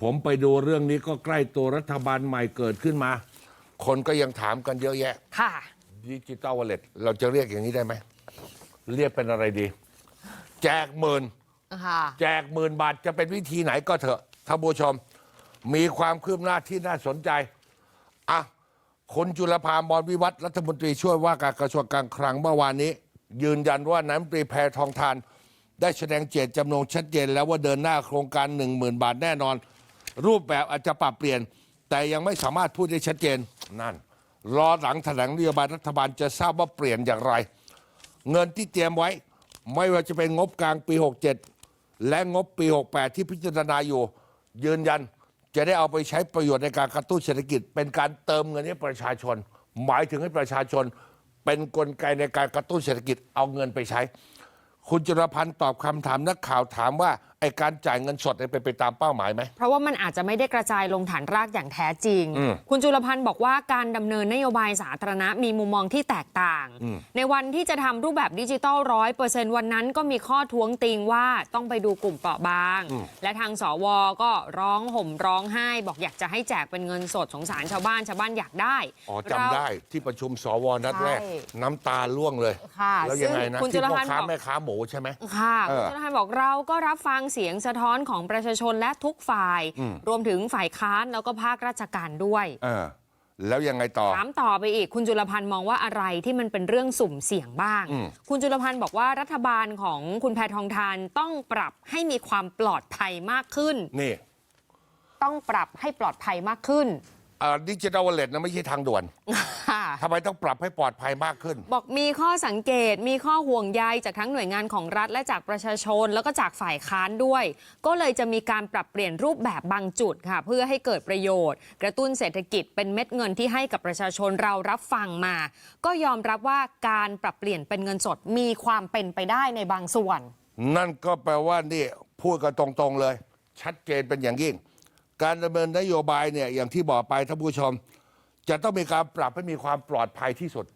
ผมไปดูเรื่องนี้ก็ใกล้ตัวรัฐบาลใหม่เกิดขึ้นมา คนก็ยังถามกันเยอะแยะค่ะ ดิจิตอลวอลเล็ตเราจะเรียกอย่างนี้ได้ไหม เรียกเป็นอะไรดี แจกหมื่นค่ะ แจกหมื่นบาทจะเป็นวิธีไหนก็เถอะท่านผู้ชม มีความคืบหน้าที่น่าสนใจอะคุณจุลภามรวิวัฒน์รัฐมนตรีช่วยว่าการกระทรวงการคลังเมื่อวานนี้ ยืนยันว่านายกรัฐมนตรีแพทองทาน ได้แสดงเจตจำนงชัดเจนแล้วว่าเดินหน้าโครงการ 1 0,000 บาทแน่นอน รูปแบบอาจจะปรับเปลี่ยน แต่ยังไม่สามารถพูดได้ชัดเจนนั่น รอหลังแถลงนโยบายรัฐบาลจะทราบว่าเปลี่ยนอย่างไร เงินที่เตรียมไว้ ไม่ว่าจะเป็นงบกลางปี 67 และงบปี 68 ที่พิจารณาอยู่ ยืนยันจะได้เอาไปใช้ประโยชน์ในการกระตุ้นเศรษฐกิจ เป็นการเติมเงินให้ประชาชน หมายถึงให้ประชาชน เป็นนกลไกในการกระตุ้นเศรษฐกิจเอาเงินไปใช้ คุณจุลพันธ์ตอบคำถามนักข่าวถามว่า การจ่ายเงินสดเนี่ยเป็นไปตามเป้าหมายไหม เพราะว่ามันอาจจะไม่ได้กระจายลงฐานรากอย่างแท้จริง อืมคุณจุลพันธ์บอกว่าการดำเนินนโยบายสาธารณะมีมุมมองที่แตกต่าง อืม ในวันที่จะทำรูปแบบดิจิตอลร้อยเปอร์เซนวันนั้นก็มีข้อท้วงติงว่าต้องไปดูกลุ่มเปราะบาง และทางสวก็ร้องห่มร้องไห้ บอกอยากจะให้แจกเป็นเงินสดสงสารชาวบ้านชาวบ้านอยากได้อ๋อจำได้ที่ประชุมสวนัดแรก ใช่น้ำตาล่วงเลย ค่ะแล้วยังไงนะซึ่งคุณจุที่ลพ่อพันธ์ค้าบอก แม่ค้าหมูใช่ไหม ค่ะเออ คุณธนาบอกเราก็รับฟังเสียงสะท้อนของประชาชนและทุกฝ่ายอืมรวมถึงฝ่ายค้านแล้วก็ภาคราชการด้วยเออแล้วยังไงต่อถามต่อไปอีกคุณจุลพันธ์มองว่าอะไรที่มันเป็นเรื่องสุ่มเสี่ยงบ้างอืมคุณจุลพันธ์บอกว่ารัฐบาลของคุณแพทองทานต้องปรับให้มีความปลอดภัยมากขึ้นนี่ต้องปรับให้ปลอดภัยมากขึ้น ดิจิทัลวอลเล็ตนะไม่ใช่ทางด่วนค่ะทำไมต้องปรับให้ปลอดภัยมากขึ้น บอกมีข้อสังเกตมีข้อห่วงใยจากทั้งหน่วยงานของรัฐและจากประชาชน แล้วก็จากฝ่ายค้านด้วย ก็เลยจะมีการปรับเปลี่ยนรูปแบบบางจุดค่ะ เพื่อให้เกิดประโยชน์ กระตุ้นเศรษฐกิจเป็นเม็ดเงินที่ให้กับประชาชนเรารับฟังมา ก็ยอมรับว่าการปรับเปลี่ยนเป็นเงินสดมีความเป็นไปได้ในบางส่วน นั่นก็แปลว่านี่พูดกันตรงๆเลย ชัดเจนเป็นอย่างยิ่ง การดำเนินนโยบายเนี่ยอย่างที่บอกไปท่านผู้ชม จะต้องมีการปรับให้มีความปลอดภัยที่สุด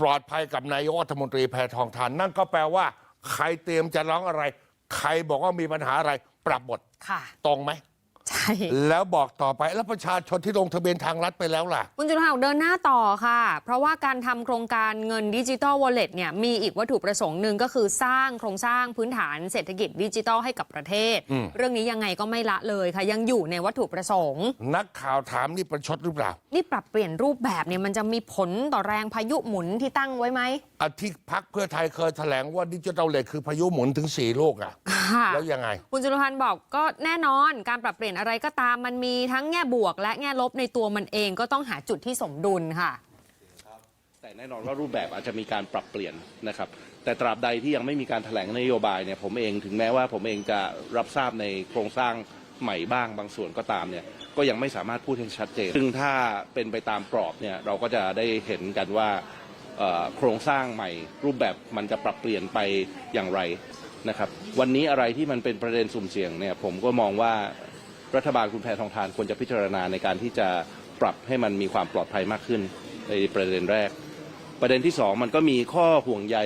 ปลอดภัยกับนายกรัฐมนตรีแพทองทานนั่นก็แปลว่า ใครเตรียมจะร้องอะไร ใครบอกว่ามีปัญหาอะไร ปรับหมดค่ะตรงไหมใช่ แล้วบอกต่อไปแล้วประชาชนที่ลงทะเบียนทางรัฐไปแล้วล่ะ คุณจุลพันธ์บอกเดินหน้าต่อค่ะ เพราะว่าการทำโครงการเงินดิจิ t a ลวอลเล็ตเนี่ยมีอีกวัตถุประสงค์หนึ่งก็คือสร้างโครงสร้างพื้นฐานเศรษฐกิจดิจิทัลให้กับประเทศอืมเรื่องนี้ยังไงก็ไม่ละเลยค่ะ ยังอยู่ในวัตถุประสงค์ นักข่าวถามนี่ประชดหรือเปล่า นี่ปรับเปลี่ยนรูปแบบเนี่ยมันจะมีผลต่อแรงพายุหมุนที่ตั้งไว้ไหมอาทิตย์พักเพื่อไทยเคยแถลงว่าดิจิทัลเลทคือพายุหมุนถึงสี่ลูกอะ ค่ะแล้วยังไง คุณจุลพันธ์บอกก็แน่นอนการปรับเปลี่ยนอะไรก็ตามมันมีทั้งแง่บวก และแง่ลบในตัวมันเองก็ต้องหาจุดที่สมดุลค่ะ แต่แน่นอนว่ารูปแบบอาจจะมีการปรับเปลี่ยนนะครับ แต่ตราบใดที่ยังไม่มีการแถลงนโยบายเนี่ยผมเองถึงแม้ว่าผมเองจะรับทราบในโครงสร้างใหม่บ้างบางส่วนก็ตามเนี่ยก็ยังไม่สามารถพูดให้ชัดเจน ซึ่งถ้าเป็นไปตามกรอบเนี่ยเราก็จะได้เห็นกันว่าเอ่อโครงสร้างใหม่ รูปแบบมันจะปรับเปลี่ยนไปอย่างไร นะครับวันนี้อะไรที่มันเป็นประเด็นสุ่มเสี่ยงเนี่ยผมก็มองว่ารัฐบาลคุณแพทองทานควรจะพิจารณาในการที่จะปรับให้มันมีความปลอดภัยมากขึ้นในประเด็นแรก ประเด็นที่สองมันก็มีข้อห่วงใย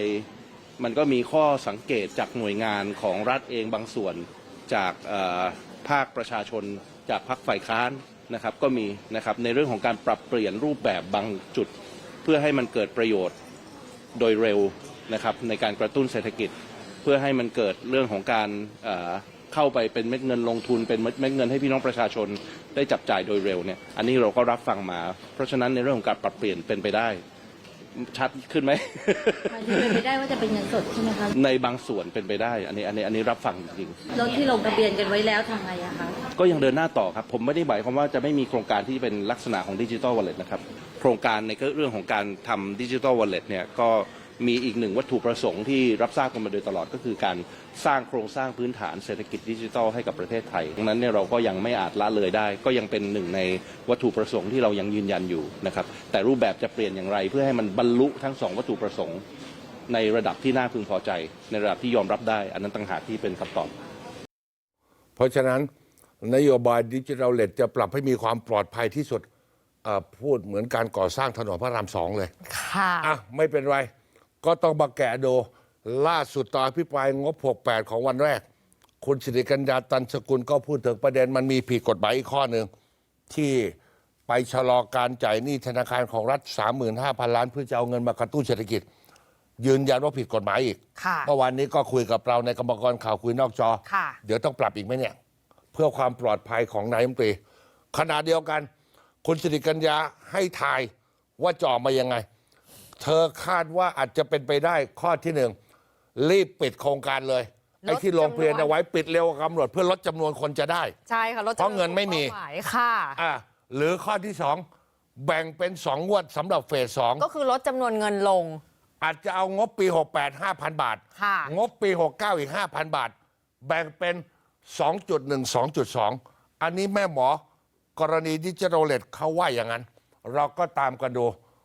มันก็มีข้อสังเกตจากหน่วยงานของรัฐเองบางส่วนจากภาคประชาชน จากพรรคฝ่ายค้านนะครับก็มีนะครับในเรื่องของการปรับเปลี่ยนรูปแบบบางจุด เพื่อให้มันเกิดประโยชน์โดยเร็วนะครับในการกระตุ้นเศรษฐกิจ พื่อให้มันเกิดเรื่องของการเอ่อเข้าไปเป็นเม็ดเงินลงทุนเป็นเม็ดเงินให้พี่น้องประชาชนได้จับจ่ายโดยเร็วเนี่ยอันนี้เราก็รับฟังมา เพราะฉะนั้นในเรื่องของการปรับเปลี่ยนเป็นไปได้ชัดขึ้นไหมมันเป็นไปได้ว่าจะเป็นเงินสดใช่ไหมคะในบางส่วนเป็นไปได้ อันนี้อันนี้อันนี้รับฟังจริงรถที่ลงทะเบียนกันไว้แล้วทำไงอะคะๆก็ยังเดินหน้าต่อครับ ผมไม่ได้หมายความว่าจะไม่มีโครงการที่เป็นลักษณะของดิจิ t a ลวอลเล็ตนะครับ โครงการในเรื่องของการทำดิจิ t a ลวอลเล็ตเนี่ยก็ มีอีกหนึ่งวัตถุประสงค์ที่รับทราบกันมาโดยตลอดก็คือการสร้างโครงสร้างพื้นฐานเศรษฐกิจดิจิทัลให้กับประเทศไทยดังนั้นเนี่ยเราก็ยังไม่อาจละเลยได้ ก็ยังเป็นหนึ่งในวัตถุประสงค์ที่เรายังยืนยันอยู่นะครับ แต่รูปแบบจะเปลี่ยนอย่างไร เพื่อให้มันบรรลุทั้งสองวัตถุประสงค์ ในระดับที่น่าพึงพอใจ ในระดับที่ยอมรับได้ อันนั้นต่างหากที่เป็นคำตอบ เพราะฉะนั้นนโยบายดิจิทัลเลทจะปรับให้มีความปลอดภัยที่สุดเอ่อพูดเหมือนการก่อสร้างถนนพระรามสองเลย ค่ะอะ ไม่เป็นไร ก็ต้องมาแกะดูล่าสุดตอนอภิปรายงบ 68 ของวันแรก คุณสิริกัญญาตันสกุลก็พูดถึงประเด็นมันมีผิดกฎหมายอีกข้อหนึ่งที่ไปชะลอการจ่ายหนี้ธนาคารของรัฐ 35,000 ล้านเพื่อจะเอาเงินมากระตุ้นเศรษฐกิจ ยืนยันว่าผิดกฎหมายอีกค่ะ เมื่อวานนี้ก็คุยกับเราในกรรมกรข่าวคุยนอกจอ ค่ะ เดี๋ยวต้องปรับอีกไหมเนี่ย เพื่อความปลอดภัยของนายรัฐมนตรีขณะเดียวกัน คุณสิริกัญญาให้ทายว่าจะออกมายังไง เธอคาดว่าอาจจะเป็นไปได้ข้อที่หนึ่งรีบปิดโครงการเลยไอ้ที่ลงเพลียนเอาไว้ปิดเร็วกว่ากำหนดเพื่อลดจำนวนคนจะได้ ใช่ค่ะลดจำวเพราะเงินไม่มีป้าหายค่ะ อะหรือข้อที่สองแบ่งเป็นสองงวดสำหรับเฟสสองก็คือลดจำนวนเงินลง อาจจะเอางบปี 68 5,000 บาท ค่ะ งบปี 69 อีก 5,000 บาท แบ่งเป็น 2.1 2.2 อันนี้แม่หมอ กรณีดิจิทัลเลตเขาว่าอย่างนั้น เราก็ตามกันดู